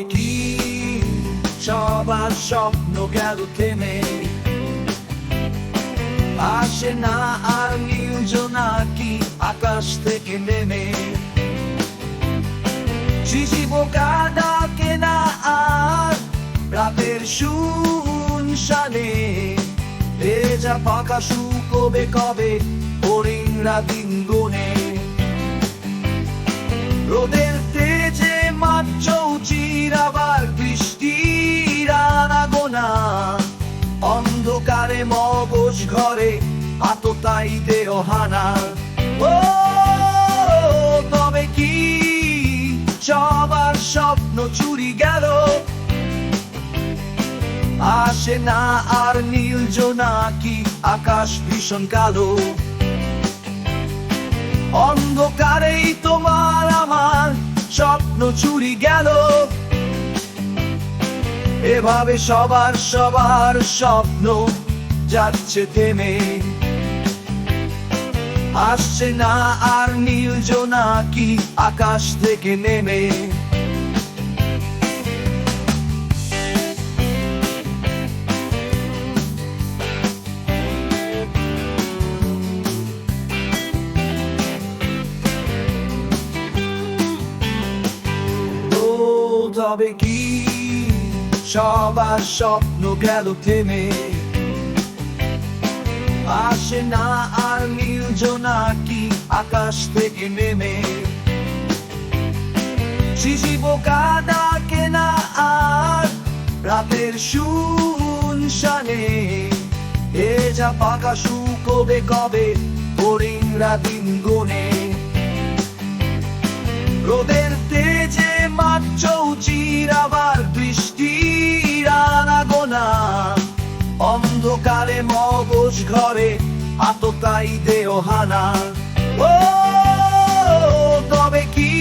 তবে কি সবার স্বপ্ন গেল থেমে আসে না আর নীল জোনাকি আকাশ থেকে নেমে ভেজা পাকা শুকোবে কবে হরিণরা দিন রোদের চৌচির আবার বৃষ্টির আনাগোনা। অন্ধকারে মগজ ঘরে আততাই দেহ হানা ও, তবে কি সবার স্বপ্ন চুরি গেল? আসে না আর নীল জোনাকি, আকাশ ভীষণ কালো। স্বপ্ন চুরি গেল। এভাবে সবার সবার স্বপ্ন যাচ্ছে থেমে। আসছে না আর নীল জোনাকি আকাশ থেকে নেমে। তবে কি? সবার স্বপ্ন গেল থেমে। আসে না আর নীল জোনাকি আকাশ থেকে নেমে। শিশি বোকা ডাকে না আর রাতের শুনশানে। এ যা পাকা শুকোবে কবে? হরিণরা দিন গুনে। রোদের চৌচির আবার অন্ধকারে মগজ ঘরে আততাই দেহ হানা ও, তবে কি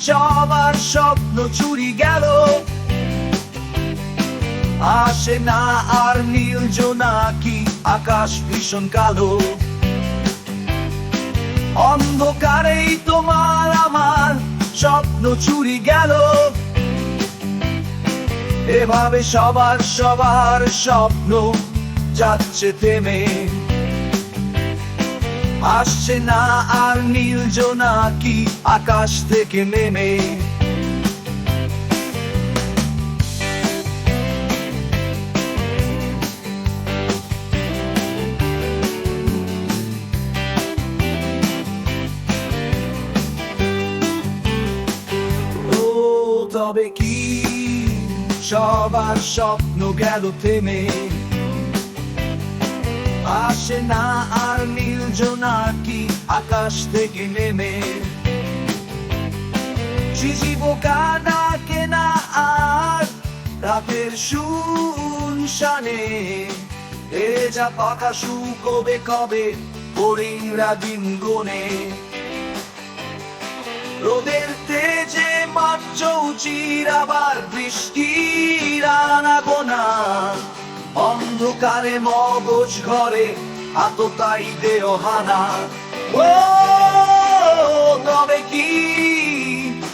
সবার স্বপ্ন চুরি গেল? আসে না আর নীল জোনাকি, আকাশ ভীষণ কালো। স্বপ্ন চুরি গেল। এভাবে সবার সবার স্বপ্ন যাচ্ছে থেমে। আসছে না আর নীল জোনাকি আকাশ থেকে নেমে। তবে কি? সবার স্বপ্ন গেল থেমে। আসে না আর নীল জোনাকি আকাশ থেকে নেমে। শিশি বোকা ডাকে না আর রাতের শুনশানে। এ যা পাকা শুকোবে কবে কবে? হরিণরা দিন গুনে। রোদের তেজে চৌচির আবার বৃষ্টির অন্ধকারে মগজ ঘরে আততাই দেহ হানা। ও তবে কি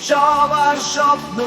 সবার স্বপ্ন